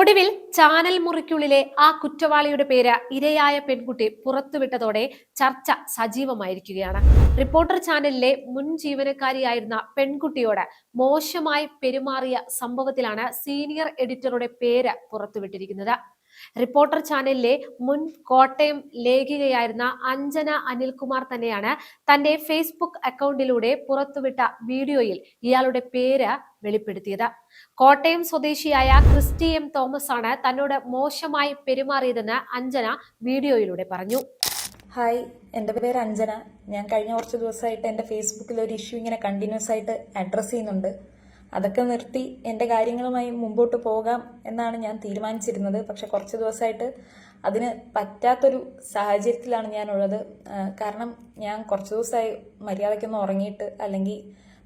ഒടുവിൽ ചാനൽ മുറിക്കുള്ളിലെ ആ കുറ്റവാളിയുടെ പേര് ഇരയായ പെൺകുട്ടി പുറത്തുവിട്ടതോടെ ചർച്ച സജീവമായിരിക്കുകയാണ്. റിപ്പോർട്ടർ ചാനലിലെ മുൻ ജീവനക്കാരിയായിരുന്ന പെൺകുട്ടിയോട് മോശമായി പെരുമാറിയ സംഭവത്തിലാണ് സീനിയർ എഡിറ്ററുടെ പേര് പുറത്തുവിട്ടിരിക്കുന്നത്. റിപ്പോർട്ടർ ചാനലിലെ മുൻ കോട്ടയം ലേഖികയായിരുന്ന അഞ്ജന അനിൽകുമാർ തന്നെയാണ് തന്റെ ഫേസ്ബുക്ക് അക്കൗണ്ടിലൂടെ പുറത്തുവിട്ട വീഡിയോയിൽ ഇയാളുടെ പേര് വെളിപ്പെടുത്തിയത്. കോട്ടയം സ്വദേശിയായ ക്രിസ്റ്റി എം തോമസ് ആണ് തന്നോട് മോശമായി പെരുമാറിയതെന്ന് അഞ്ജന വീഡിയോയിലൂടെ പറഞ്ഞു. ഹായ് എന്റെ പേര് അഞ്ജന. ഞാൻ കഴിഞ്ഞ കുറച്ച് ദിവസമായിട്ട് എന്റെ ഫേസ്ബുക്കിൽ ഒരു ഇഷ്യൂ ഇങ്ങനെ കണ്ടിന്യൂസ് ആയിട്ട് അഡ്രസ്സ് ചെയ്യുന്നുണ്ട്. അതൊക്കെ നിർത്തി എന്റെ കാര്യങ്ങളുമായി മുമ്പോട്ട് പോകാം എന്നാണ് ഞാൻ തീരുമാനിച്ചിരുന്നത്. പക്ഷെ കുറച്ച് ദിവസമായിട്ട് അതിന് പറ്റാത്തൊരു സാഹചര്യത്തിലാണ് ഞാനുള്ളത്. കാരണം ഞാൻ കുറച്ച് ദിവസമായി മര്യാദയ്ക്കൊന്ന് ഉറങ്ങിയിട്ട് അല്ലെങ്കിൽ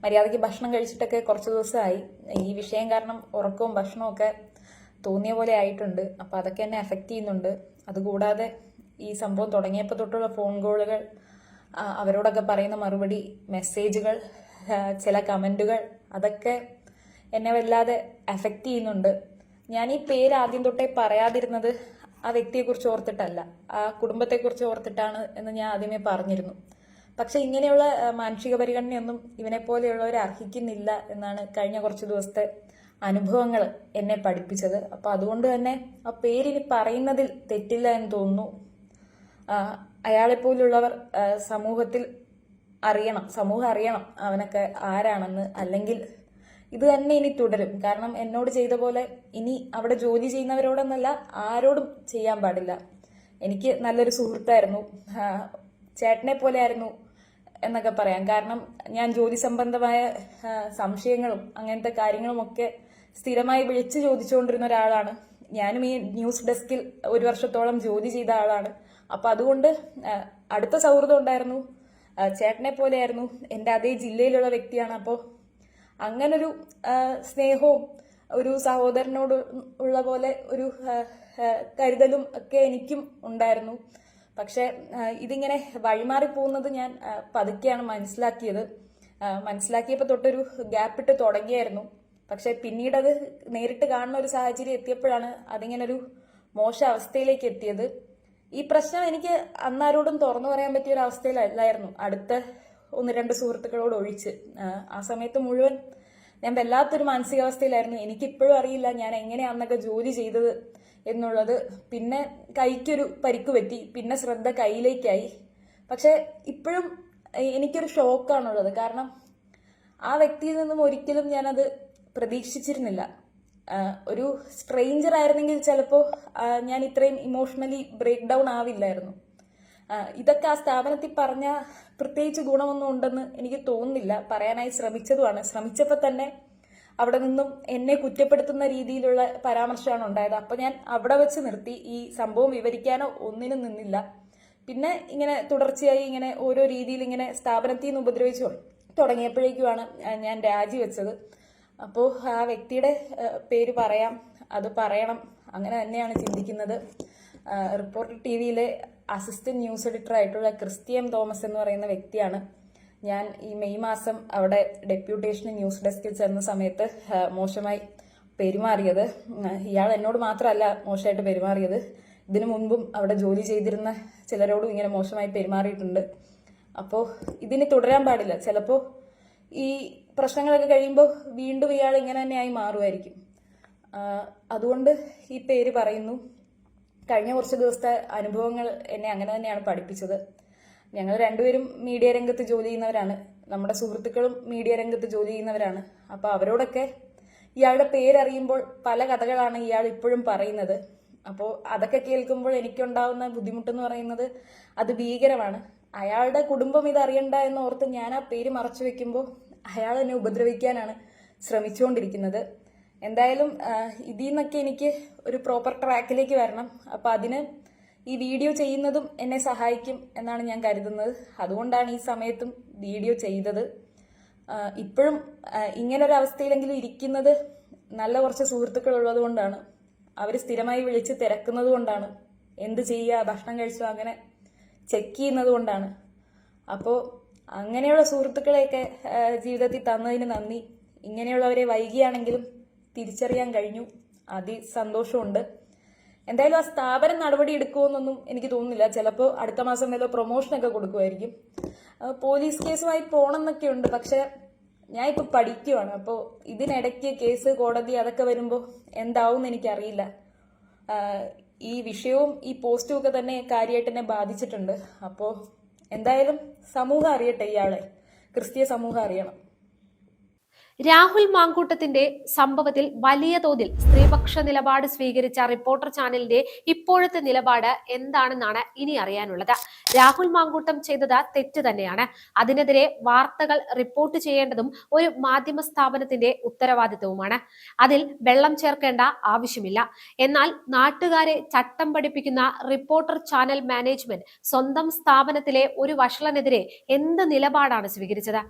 മര്യാദയ്ക്ക് ഭക്ഷണം കഴിച്ചിട്ടൊക്കെ കുറച്ച് ദിവസമായി. ഈ വിഷയം കാരണം ഉറക്കവും ഭക്ഷണവും ഒക്കെ തോന്നിയ പോലെ ആയിട്ടുണ്ട്. അപ്പോൾ അതൊക്കെ എന്നെ എഫക്റ്റ് ചെയ്യുന്നുണ്ട്. അതുകൂടാതെ ഈ സംഭവം തുടങ്ങിയപ്പോൾ തൊട്ടുള്ള ഫോൺ കോളുകൾ അവരോടൊക്കെ പറയുന്ന മറുപടി മെസ്സേജുകൾ ചില കമന്റുകൾ അതൊക്കെ എന്നെ വല്ലാതെ എഫക്റ്റ് ചെയ്യുന്നുണ്ട്. ഞാൻ ഈ പേര് ആദ്യം തൊട്ടേ പറയാതിരുന്നത് ആ വ്യക്തിയെക്കുറിച്ച് ഓർത്തിട്ടല്ല. ആ കുടുംബത്തെക്കുറിച്ച് ഓർത്തിട്ടാണ് എന്ന് ഞാൻ ആദ്യമേ പറഞ്ഞിരുന്നു. പക്ഷെ ഇങ്ങനെയുള്ള മാനുഷിക പരിഗണനയൊന്നും ഇവനെ പോലെയുള്ളവർ അർഹിക്കുന്നില്ല എന്നാണ് കഴിഞ്ഞ കുറച്ച് ദിവസത്തെ അനുഭവങ്ങൾ എന്നെ പഠിപ്പിച്ചത്. അപ്പോൾ അതുകൊണ്ട് തന്നെ ആ പേരിനി പറയുന്നതിൽ തെറ്റില്ല എന്ന് തോന്നുന്നു. അയാളെപ്പോലുള്ളവർ സമൂഹത്തിൽ അറിയണം സമൂഹം അറിയണം അവനൊക്കെ ആരാണെന്ന് അല്ലെങ്കിൽ ഇത് തന്നെ ഇനി തുടരും. കാരണം എന്നോട് ചെയ്ത പോലെ ഇനി അവിടെ ജോലി ചെയ്യുന്നവരോടൊന്നല്ല ആരോടും ചെയ്യാൻ പാടില്ല. എനിക്ക് നല്ലൊരു സുഹൃത്തായിരുന്നു. ചേട്ടനെ പോലെ ആയിരുന്നു എന്നൊക്കെ പറയാം. കാരണം ഞാൻ ജോലി സംബന്ധമായ സംശയങ്ങളും അങ്ങനത്തെ കാര്യങ്ങളുമൊക്കെ സ്ഥിരമായി വിളിച്ചു ചോദിച്ചുകൊണ്ടിരുന്ന ഒരാളാണ്. ഞാനും ഈ ന്യൂസ് ഡെസ്കിൽ ഒരു വർഷത്തോളം ജോലി ചെയ്ത ആളാണ്. അപ്പൊ അതുകൊണ്ട് അടുത്ത സൗഹൃദം ഉണ്ടായിരുന്നു. ചേട്ടനെ പോലെയായിരുന്നു എന്റെ അതേ ജില്ലയിലുള്ള വ്യക്തിയാണ്. അപ്പോൾ അങ്ങനൊരു സ്നേഹവും ഒരു സഹോദരനോട് ഉള്ള പോലെ ഒരു കരുതലും ഒക്കെ എനിക്കും ഉണ്ടായിരുന്നു. പക്ഷെ ഇതിങ്ങനെ വഴിമാറി പോകുന്നത് ഞാൻ പതുക്കെയാണ് മനസ്സിലാക്കിയത്. മനസ്സിലാക്കിയപ്പോൾ തൊട്ടൊരു ഗ്യാപ്പിട്ട് തുടങ്ങിയായിരുന്നു. പക്ഷെ പിന്നീട് അത് നേരിട്ട് കാണുന്ന ഒരു സാഹചര്യം എത്തിയപ്പോഴാണ് അതിങ്ങനെ ഒരു മോശ അവസ്ഥയിലേക്ക് എത്തിയത്. ഈ പ്രശ്നം എനിക്ക് അന്നാരോടും തുറന്നു പറയാൻ പറ്റിയ ഒരു അവസ്ഥയിലല്ലായിരുന്നു അടുത്ത ഒന്ന് രണ്ട് സുഹൃത്തുക്കളോട് ഒഴിച്ച്. ആ, സമയത്ത് മുഴുവൻ ഞാൻ വല്ലാത്തൊരു മാനസികാവസ്ഥയിലായിരുന്നു. എനിക്കിപ്പോഴും അറിയില്ല ഞാൻ എങ്ങനെയാന്നൊക്കെ ജോലി ചെയ്തത് എന്നുള്ളത്. പിന്നെ കൈക്കൊരു പരിക്ക് പറ്റി പിന്നെ ശ്രദ്ധ കയ്യിലേക്കായി. പക്ഷെ ഇപ്പോഴും എനിക്കൊരു ഷോക്കാണുള്ളത്. കാരണം ആ വ്യക്തിയിൽ നിന്നും ഒരിക്കലും ഞാനത് പ്രതീക്ഷിച്ചിരുന്നില്ല. ഒരു സ്ട്രെയിഞ്ചർ ആയിരുന്നെങ്കിൽ ചിലപ്പോൾ ഞാൻ ഇത്രയും ഇമോഷണലി ബ്രേക്ക് ഡൗൺ ആവില്ലായിരുന്നു. ഇതൊക്കെ ആ സ്ഥാപനത്തിൽ പറഞ്ഞ പ്രത്യേകിച്ച് ഗുണമൊന്നും ഉണ്ടെന്ന് എനിക്ക് തോന്നുന്നില്ല. പറയാനായി ശ്രമിച്ചതുമാണ്. ശ്രമിച്ചപ്പോൾ തന്നെ അവിടെ നിന്നും എന്നെ കുറ്റപ്പെടുത്തുന്ന രീതിയിലുള്ള പരാമർശമാണ് ഉണ്ടായത്. അപ്പോൾ ഞാൻ അവിടെ വെച്ച് നിർത്തി. ഈ സംഭവം വിവരിക്കാനോ ഒന്നിനും നിന്നില്ല. പിന്നെ ഇങ്ങനെ തുടർച്ചയായി ഇങ്ങനെ ഓരോ രീതിയിൽ ഇങ്ങനെ സ്ഥാപനത്തിൽ നിന്ന് ഉപദ്രവിച്ചു തുടങ്ങിയപ്പോഴേക്കുമാണ് ഞാൻ രാജിവെച്ചത്. അപ്പോൾ ആ വ്യക്തിയുടെ പേര് പറയാം അത് പറയണം അങ്ങനെ തന്നെയാണ് ചിന്തിക്കുന്നത്. റിപ്പോർട്ടർ ടി വിയിലെ അസിസ്റ്റന്റ് ന്യൂസ് എഡിറ്റർ ആയിട്ടുള്ള ക്രിസ്ത്യൻ തോമസ് എന്ന് പറയുന്ന വ്യക്തിയാണ്. ഞാൻ ഈ മെയ് മാസം അവിടെ ഡെപ്യൂട്ടേഷന് ന്യൂസ് ഡെസ്കിൽ ചെന്ന സമയത്ത് മോശമായി പെരുമാറിയത്. ഇയാൾ എന്നോട് മാത്രമല്ല മോശമായിട്ട് പെരുമാറിയത്. ഇതിനു മുൻപും അവിടെ ജോലി ചെയ്തിരുന്ന ചിലരോടും ഇങ്ങനെ മോശമായി പെരുമാറിയിട്ടുണ്ട്. അപ്പോൾ ഇതിന് തുടരാൻ പാടില്ല. ചിലപ്പോൾ ഈ പ്രശ്നങ്ങളൊക്കെ കഴിയുമ്പോൾ വീണ്ടും ഇയാൾ ഇങ്ങനെ തന്നെയായി മാറുമായിരിക്കും. അതുകൊണ്ട് ഈ പേര് പറയുന്നു. കഴിഞ്ഞ കുറച്ച് ദിവസത്തെ അനുഭവങ്ങൾ എന്നെ അങ്ങനെ തന്നെയാണ് പഠിപ്പിച്ചത്. ഞങ്ങൾ രണ്ടുപേരും മീഡിയ രംഗത്ത് ജോലി ചെയ്യുന്നവരാണ്. നമ്മുടെ സുഹൃത്തുക്കളും മീഡിയ രംഗത്ത് ജോലി ചെയ്യുന്നവരാണ്. അപ്പോൾ അവരോടൊക്കെ ഇയാളുടെ പേരറിയുമ്പോൾ പല കഥകളാണ് ഇയാൾ ഇപ്പോഴും പറയുന്നത്. അപ്പോൾ അതൊക്കെ കേൾക്കുമ്പോൾ എനിക്കുണ്ടാവുന്ന ബുദ്ധിമുട്ടെന്ന് പറയുന്നത് അത് ഭീകരമാണ്. അയാളുടെ കുടുംബം ഇതറിയണ്ട എന്ന് ഓർത്ത് ഞാൻ ആ പേര് മറച്ചു വെക്കുമ്പോൾ അയാൾ എന്നെ ഉപദ്രവിക്കാനാണ് ശ്രമിച്ചുകൊണ്ടിരിക്കുന്നത് എന്തായാലും ഇതിൽ നിന്നൊക്കെ എനിക്ക് ഒരു പ്രോപ്പർ ട്രാക്കിലേക്ക് വരണം. അപ്പോൾ അതിന് ഈ വീഡിയോ ചെയ്യുന്നതും എന്നെ സഹായിക്കും എന്നാണ് ഞാൻ കരുതുന്നത്. അതുകൊണ്ടാണ് ഈ സമയത്തും വീഡിയോ ചെയ്തത്. ഇപ്പോഴും ഇങ്ങനെ ഇങ്ങനൊരു അവസ്ഥയിലെങ്കിലും ഇരിക്കുന്നത് നല്ല കുറച്ച് സുഹൃത്തുക്കൾ ഉള്ളത് കൊണ്ടാണ് അവർ സ്ഥിരമായി വിളിച്ച് തിരക്കുന്നത് കൊണ്ടാണ്. എന്ത് ചെയ്യുക ഭക്ഷണം കഴിച്ചോ അങ്ങനെ ചെക്ക് ചെയ്യുന്നത് കൊണ്ടാണ്. അപ്പോൾ അങ്ങനെയുള്ള സുഹൃത്തുക്കളെയൊക്കെ ജീവിതത്തിൽ തന്നതിന് നന്ദി. ഇങ്ങനെയുള്ളവരെ വൈകിയാണെങ്കിലും തിരിച്ചറിയാൻ കഴിഞ്ഞു. അതി സന്തോഷമുണ്ട് എന്തായാലും ആ സ്ഥാപനം നടപടി എടുക്കുമെന്നൊന്നും എനിക്ക് തോന്നുന്നില്ല. ചിലപ്പോൾ അടുത്ത മാസം വല്ല പ്രൊമോഷനൊക്കെ കൊടുക്കുമായിരിക്കും പോലീസ് കേസുമായി പോകണമെന്നൊക്കെ ഉണ്ട്. പക്ഷെ ഞാൻ ഇപ്പൊ പഠിക്കുവാണ്. അപ്പോൾ ഇതിനിടയ്ക്ക് കേസ് കോടതി അതൊക്കെ വരുമ്പോൾ എന്താവും എനിക്കറിയില്ല. ഈ വിഷയവും ഈ പോസ്റ്റും ഒക്കെ തന്നെ കാര്യമായിട്ട് എന്നെ ബാധിച്ചിട്ടുണ്ട്. അപ്പോൾ എന്തായാലും സമൂഹം അറിയട്ടെ ഇയാളെ. ക്രിസ്തീയ സമൂഹം അറിയണം. രാഹുൽ മാങ്കൂട്ടത്തിന്റെ സംഭവത്തിൽ വലിയ തോതിൽ സ്ത്രീപക്ഷ നിലപാട് സ്വീകരിച്ച റിപ്പോർട്ടർ ചാനലിന്റെ ഇപ്പോഴത്തെ നിലപാട് എന്താണെന്നാണ് ഇനി അറിയാനുള്ളത്. രാഹുൽ മാങ്കൂട്ടം ചെയ്തത് തെറ്റ് തന്നെയാണ്. അതിനെതിരെ വാർത്തകൾ റിപ്പോർട്ട് ചെയ്യേണ്ടതും ഒരു മാധ്യമ സ്ഥാപനത്തിന്റെ ഉത്തരവാദിത്വവുമാണ്. അതിൽ വെള്ളം ചേർക്കേണ്ട ആവശ്യമില്ല. എന്നാൽ നാട്ടുകാരെ ചട്ടം പഠിപ്പിക്കുന്ന റിപ്പോർട്ടർ ചാനൽ മാനേജ്മെന്റ് സ്വന്തം സ്ഥാപനത്തിലെ ഒരു വഷളനെതിരെ എന്ത് നിലപാടാണ് സ്വീകരിച്ചത്?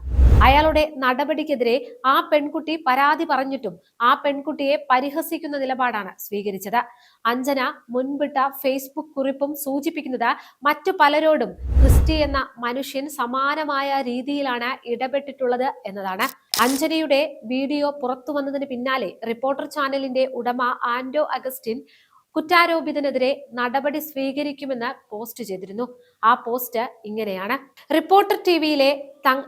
അയാളുടെ നടപടിക്കെതിരെ ആ പെൺകുട്ടി പരാതി പറഞ്ഞിട്ടും ആ പെൺകുട്ടിയെ പരിഹസിക്കുന്ന നിലപാടാണ് സ്വീകരിച്ചത്. അഞ്ജന മുൻപിട്ട ഫേസ്ബുക്ക് കുറിപ്പും സൂചിപ്പിക്കുന്നത് മറ്റു പലരോടും ക്രിസ്റ്റി എന്ന മനുഷ്യൻ സമാനമായ രീതിയിലാണ് ഇടപെട്ടിട്ടുള്ളത് എന്നതാണ്. അഞ്ജനയുടെ വീഡിയോ പുറത്തു വന്നതിന് പിന്നാലെ റിപ്പോർട്ടർ ചാനലിന്റെ ഉടമ ആൻഡോ അഗസ്റ്റിൻ കുറ്റാരോപിതനെതിരെ നടപടി സ്വീകരിക്കുമെന്ന് പോസ്റ്റ് ചെയ്തിരുന്നു. ആ പോസ്റ്റ് ഇങ്ങനെയാണ്. റിപ്പോർട്ടർ ടി വിയിലെ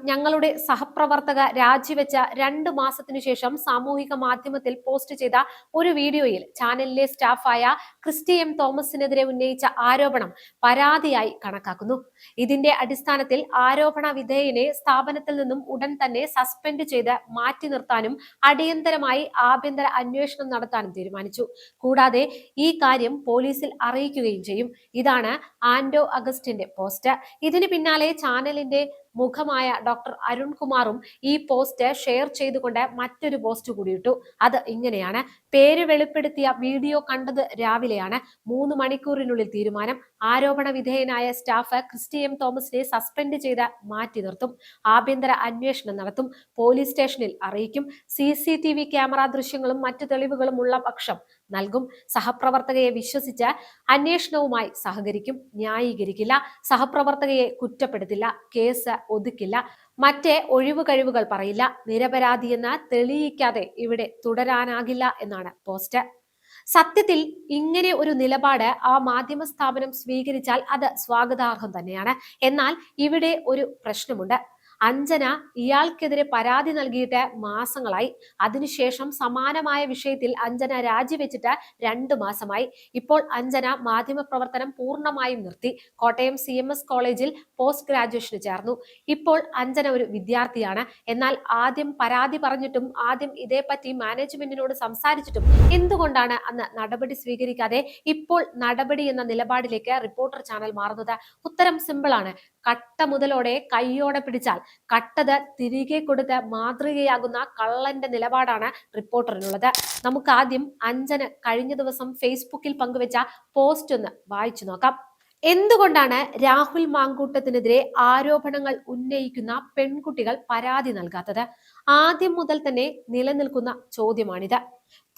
ഞങ്ങളുടെ സഹപ്രവർത്തക രാജിവെച്ച രണ്ട് മാസത്തിനു ശേഷം സാമൂഹിക മാധ്യമത്തിൽ പോസ്റ്റ് ചെയ്ത ഒരു വീഡിയോയിൽ ചാനലിലെ സ്റ്റാഫായ ക്രിസ്റ്റി എം തോമസിനെതിരെ ഉന്നയിച്ച ആരോപണം പരാതിയായി കണക്കാക്കുന്നു. ഇതിന്റെ അടിസ്ഥാനത്തിൽ ആരോപണ വിധേയനെ സ്ഥാപനത്തിൽ നിന്നും ഉടൻ തന്നെ സസ്പെൻഡ് ചെയ്ത് മാറ്റി നിർത്താനും അടിയന്തരമായി ആഭ്യന്തര അന്വേഷണം നടത്താനും തീരുമാനിച്ചു. കൂടാതെ ഈ കാര്യം പോലീസിൽ അറിയിക്കുകയും ചെയ്യും. ഇതാണ് ആൻഡോ അഗസ്റ്റിന്റെ പോസ്റ്റ്. ഇതിന് പിന്നാലെ ചാനലിന്റെ മുഖമായ ഡോക്ടർ അരുൺകുമാറും ഈ പോസ്റ്റ് ഷെയർ ചെയ്തുകൊണ്ട് മറ്റൊരു പോസ്റ്റ് കൂടി ഇട്ടു അത് ഇങ്ങനെയാണ്. പേര് വെളിപ്പെടുത്തിയ വീഡിയോ കണ്ടത് രാവിലെയാണ്. മൂന്ന് മണിക്കൂറിനുള്ളിൽ തീരുമാനം. ആരോപണ വിധേയനായ സ്റ്റാഫ് ക്രിസ്റ്റി എം തോമസിനെ സസ്പെൻഡ് ചെയ്ത് മാറ്റി നിർത്തും. ആഭ്യന്തര അന്വേഷണം നടത്തും. പോലീസ് സ്റ്റേഷനിൽ അറിയിക്കും. സി ക്യാമറ ദൃശ്യങ്ങളും മറ്റു തെളിവുകളും ഉള്ള പക്ഷം നൽകും. സഹപ്രവർത്തകയെ വിശ്വസിച്ച് അന്വേഷണവുമായി സഹകരിക്കും. ന്യായീകരിക്കില്ല. സഹപ്രവർത്തകയെ കുറ്റപ്പെടുത്തില്ല. കേസ് ഒതുക്കില്ല. മറ്റേ ഒഴിവ് കഴിവുകൾ പറയില്ല. നിരപരാധിയെന്ന് തെളിയിക്കാതെ ഇവിടെ തുടരാനാകില്ല എന്നാണ് പോസ്റ്റ്. സത്യത്തിൽ ഇങ്ങനെ ഒരു നിലപാട് ആ മാധ്യമ സ്ഥാപനം സ്വീകരിച്ചാൽ അത് സ്വാഗതാർഹം തന്നെയാണ്. എന്നാൽ ഇവിടെ ഒരു പ്രശ്നമുണ്ട്. അഞ്ജന ഇയാൾക്കെതിരെ പരാതി നൽകിയിട്ട് മാസങ്ങളായി. അതിനുശേഷം സമാനമായ വിഷയത്തിൽ അഞ്ജന രാജിവെച്ചിട്ട് രണ്ടു മാസമായി. ഇപ്പോൾ അഞ്ജന മാധ്യമപ്രവർത്തനം പൂർണമായും നിർത്തി. കോട്ടയം സി എം എസ് കോളേജിൽ പോസ്റ്റ് ഗ്രാജുവേഷന് ചേർന്നു. ഇപ്പോൾ അഞ്ജന ഒരു വിദ്യാർത്ഥിയാണ്. എന്നാൽ ആദ്യം പരാതി പറഞ്ഞിട്ടും ആദ്യം ഇതേപ്പറ്റി മാനേജ്മെന്റിനോട് സംസാരിച്ചിട്ടും എന്തുകൊണ്ടാണ് അന്ന് നടപടി സ്വീകരിക്കാതെ ഇപ്പോൾ നടപടി എന്ന നിലപാടിലേക്ക് റിപ്പോർട്ടർ ചാനൽ മാറുന്നത്? ഉത്തരം സിമ്പിൾ ആണ്. കട്ട മുതലോടെ കയ്യോടെ പിടിച്ചാൽ കട്ടത് തിരികെ കൊടുത്ത് മാതൃകയാകുന്ന കള്ളന്റെ നിലപാടാണ് റിപ്പോർട്ടറിനുള്ളത്. നമുക്ക് ആദ്യം അഞ്ജന കഴിഞ്ഞ ദിവസം ഫേസ്ബുക്കിൽ പങ്കുവെച്ച പോസ്റ്റ് ഒന്ന് വായിച്ചു നോക്കാം. എന്തുകൊണ്ടാണ് രാഹുൽ മാങ്കൂട്ടത്തിനെതിരെ ആരോപണങ്ങൾ ഉന്നയിക്കുന്ന പെൺകുട്ടികൾ പരാതി നൽകാത്തത്? ആദ്യം മുതൽ തന്നെ നിലനിൽക്കുന്ന ചോദ്യമാണിത്.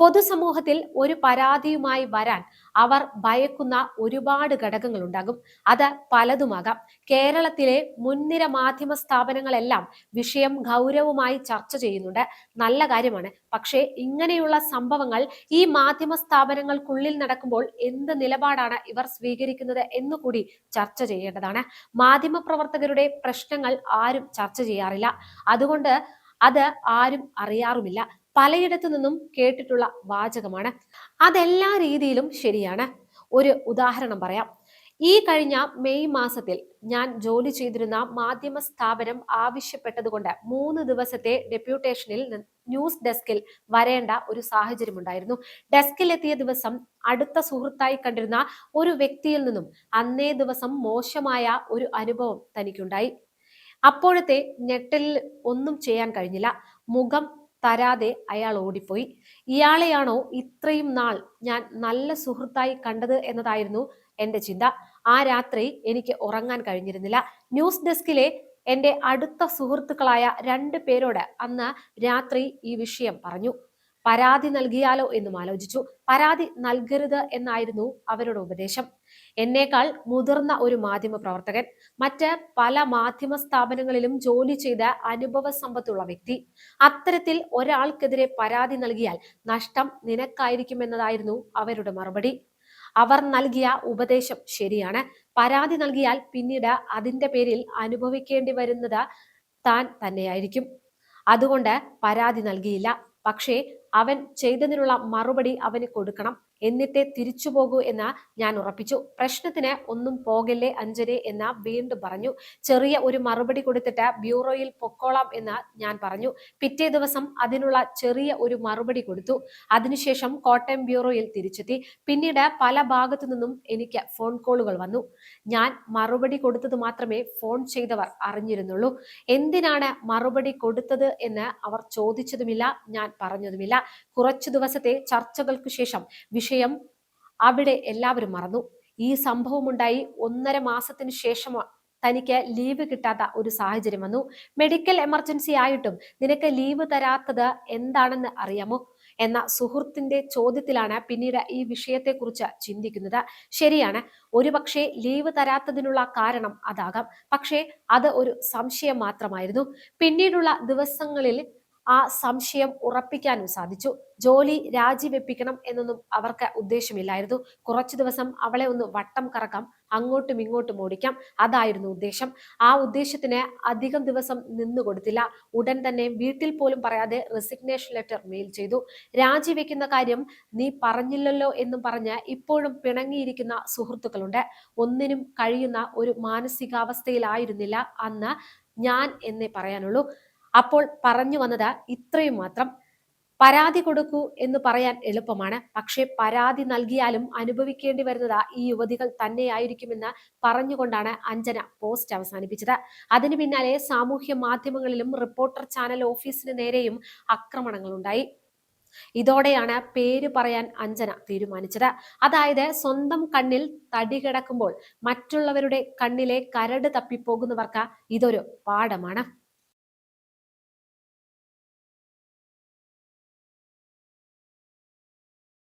പൊതുസമൂഹത്തിൽ ഒരു പരാതിയുമായി വരാൻ അവർ ഭയക്കുന്ന ഒരുപാട് ഘടകങ്ങൾ ഉണ്ടാകും അത് പലതുമാകാം. കേരളത്തിലെ മുൻനിര മാധ്യമ സ്ഥാപനങ്ങളെല്ലാം വിഷയം ഗൗരവമായി ചർച്ച ചെയ്യുന്നുണ്ട്. നല്ല കാര്യമാണ്. പക്ഷേ ഇങ്ങനെയുള്ള സംഭവങ്ങൾ ഈ മാധ്യമ സ്ഥാപനങ്ങൾക്കുള്ളിൽ നടക്കുമ്പോൾ എന്ത് നിലപാടാണ് ഇവർ സ്വീകരിക്കുന്നത് എന്നുകൂടി ചർച്ച ചെയ്യേണ്ടതാണ്. മാധ്യമ പ്രവർത്തകരുടെ പ്രശ്നങ്ങൾ ആരും ചർച്ച ചെയ്യാറില്ല. അതുകൊണ്ട് അത് ആരും അറിയാറുമില്ല. പലയിടത്തു നിന്നും കേട്ടിട്ടുള്ള വാചകമാണ്. അതെല്ലാ രീതിയിലും ശരിയാണ്. ഒരു ഉദാഹരണം പറയാം. ഈ കഴിഞ്ഞ മെയ് മാസത്തിൽ ഞാൻ ജോലി ചെയ്തിരുന്ന മാധ്യമ സ്ഥാപനം ആവശ്യപ്പെട്ടതുകൊണ്ട് മൂന്ന് ദിവസത്തെ ഡെപ്യൂട്ടേഷനിൽ ന്യൂസ് ഡെസ്കിൽ വരേണ്ട ഒരു സാഹചര്യം ഉണ്ടായിരുന്നു ഡെസ്കിൽ എത്തിയ ദിവസം അടുത്ത സുഹൃത്തായി കണ്ടിരുന്ന ഒരു വ്യക്തിയിൽ നിന്നും അന്നേ ദിവസം മോശമായ ഒരു അനുഭവം തനിക്കുണ്ടായി. അപ്പോഴത്തെ ഞെട്ടലിൽ ഒന്നും ചെയ്യാൻ കഴിഞ്ഞില്ല. മുഖം തരാതെ അയാൾ ഓടിപ്പോയി. ഇയാളെയാണോ ഇത്രയും നാൾ ഞാൻ നല്ല സുഹൃത്തായി കണ്ടത് എന്നതായിരുന്നു എന്റെ ചിന്ത. ആ രാത്രി എനിക്ക് ഉറങ്ങാൻ കഴിഞ്ഞിരുന്നില്ല. ന്യൂസ് ഡെസ്കിലെ എന്റെ അടുത്ത സുഹൃത്തുക്കളായ രണ്ട് പേരോട് അന്ന് രാത്രി ഈ വിഷയം പറഞ്ഞു. പരാതി നൽകിയാലോ എന്നും ആലോചിച്ചു. പരാതി നൽകരുത് എന്നായിരുന്നു അവരുടെ ഉപദേശം. എന്നേക്കാൾ മുതിർന്ന ഒരു മാധ്യമ പ്രവർത്തകൻ മറ്റ് പല മാധ്യമ സ്ഥാപനങ്ങളിലും ജോലി ചെയ്ത അനുഭവ സമ്പത്തുള്ള വ്യക്തി. അത്തരത്തിൽ ഒരാൾക്കെതിരെ പരാതി നൽകിയാൽ നഷ്ടം നിനക്കായിരിക്കുമെന്നതായിരുന്നു അവരുടെ മറുപടി. അവർ നൽകിയ ഉപദേശം ശരിയാണ്. പരാതി നൽകിയാൽ പിന്നീട് അതിന്റെ പേരിൽ അനുഭവിക്കേണ്ടി വരുന്നത് താൻ തന്നെയായിരിക്കും. അതുകൊണ്ട് പരാതി നൽകിയില്ല. പക്ഷേ അവൻ ചെയ്തതിനുള്ള മറുപടി അവന് കൊടുക്കണം. എന്നിട്ടേ തിരിച്ചു പോകൂ എന്ന് ഞാൻ ഉറപ്പിച്ചു. പ്രശ്നത്തിന് ഒന്നും പോകല്ലേ അഞ്ജനെ എന്ന് വീണ്ടും പറഞ്ഞു. ചെറിയ ഒരു മറുപടി കൊടുത്തിട്ട് ബ്യൂറോയിൽ പൊക്കോളാം എന്ന് ഞാൻ പറഞ്ഞു. പിറ്റേ ദിവസം അതിനുള്ള ചെറിയ ഒരു മറുപടി കൊടുത്തു. അതിനുശേഷം കോട്ടയം ബ്യൂറോയിൽ തിരിച്ചെത്തി. പിന്നീട് പല ഭാഗത്തു നിന്നും എനിക്ക് ഫോൺ കോളുകൾ വന്നു. ഞാൻ മറുപടി കൊടുത്തത് മാത്രമേ ഫോൺ ചെയ്തവർ അറിഞ്ഞിരുന്നുള്ളൂ. എന്തിനാണ് മറുപടി കൊടുത്തത് എന്ന് അവർ ചോദിച്ചതുമില്ല ഞാൻ പറഞ്ഞതുമില്ല. കുറച്ചു ദിവസത്തെ ചർച്ചകൾക്ക് ശേഷം വിഷയം അവിടെ എല്ലാവരും മറന്നു. ഈ സംഭവമുണ്ടായി ഒന്നര മാസത്തിന് ശേഷം തനിക്ക് ലീവ് കിട്ടാത്ത ഒരു സാഹചര്യം വന്നു. മെഡിക്കൽ എമർജൻസി ആയിട്ടും നിനക്ക് ലീവ് തരാത്തത് എന്താണെന്ന് അറിയാമോ? എന്ന സുഹൃത്തിന്റെ ചോദ്യത്തിലാണ് പിന്നീട് ഈ വിഷയത്തെക്കുറിച്ച് ചിന്തിക്കുന്നത്. ശരിയാണ് ഒരുപക്ഷെ ലീവ് തരാത്തതിനുള്ള കാരണം അതാകാം. പക്ഷേ അത് ഒരു സംശയം മാത്രമായിരുന്നു. പിന്നീടുള്ള ദിവസങ്ങളിൽ ആ സംശയം ഉറപ്പിക്കാനും സാധിച്ചു. ജോലി രാജിവെപ്പിക്കണം എന്നൊന്നും അവർക്ക് ഉദ്ദേശമില്ലായിരുന്നു. കുറച്ചു ദിവസം അവളെ ഒന്ന് വട്ടം കറക്കാം അങ്ങോട്ടും ഇങ്ങോട്ടും ഓടിക്കാം അതായിരുന്നു ഉദ്ദേശം. ആ ഉദ്ദേശത്തിന് അധികം ദിവസം നിന്നു കൊടുത്തില്ല. ഉടൻ തന്നെ വീട്ടിൽ പോലും പറയാതെ റെസിഗ്നേഷൻ ലെറ്റർ മെയിൽ ചെയ്തു. രാജിവെക്കുന്ന കാര്യം നീ പറഞ്ഞില്ലല്ലോ എന്നും പറഞ്ഞ് ഇപ്പോഴും പിണങ്ങിയിരിക്കുന്ന സുഹൃത്തുക്കളുണ്ട്. ഒന്നിനും കഴിയുന്ന ഒരു മാനസികാവസ്ഥയിലായിരുന്നില്ല അന്ന് ഞാൻ എന്നേ പറയാനുള്ളൂ. അപ്പോൾ പറഞ്ഞു വന്നത് ഇത്രയും മാത്രം. പരാതി കൊടുക്കൂ എന്ന് പറയാൻ എളുപ്പമാണ്. പക്ഷേ പരാതി നൽകിയാലും അനുഭവിക്കേണ്ടി വരുന്നത് ഈ യുവതികൾ തന്നെയായിരിക്കുമെന്ന് പറഞ്ഞുകൊണ്ടാണ് അഞ്ജന പോസ്റ്റ് അവസാനിപ്പിച്ചത്. അതിനു പിന്നാലെ സാമൂഹ്യ മാധ്യമങ്ങളിലും റിപ്പോർട്ടർ ചാനൽ ഓഫീസിന് നേരെയും ആക്രമണങ്ങൾ ഉണ്ടായി ഇതോടെയാണ് പേര് പറയാൻ അഞ്ജന തീരുമാനിച്ചത്. അതായത് സ്വന്തം കണ്ണിൽ തടി കിടക്കുമ്പോൾ മറ്റുള്ളവരുടെ കണ്ണിലെ കരട് തപ്പിപ്പോകുന്നവർക്ക് ഇതൊരു പാഠമാണ്.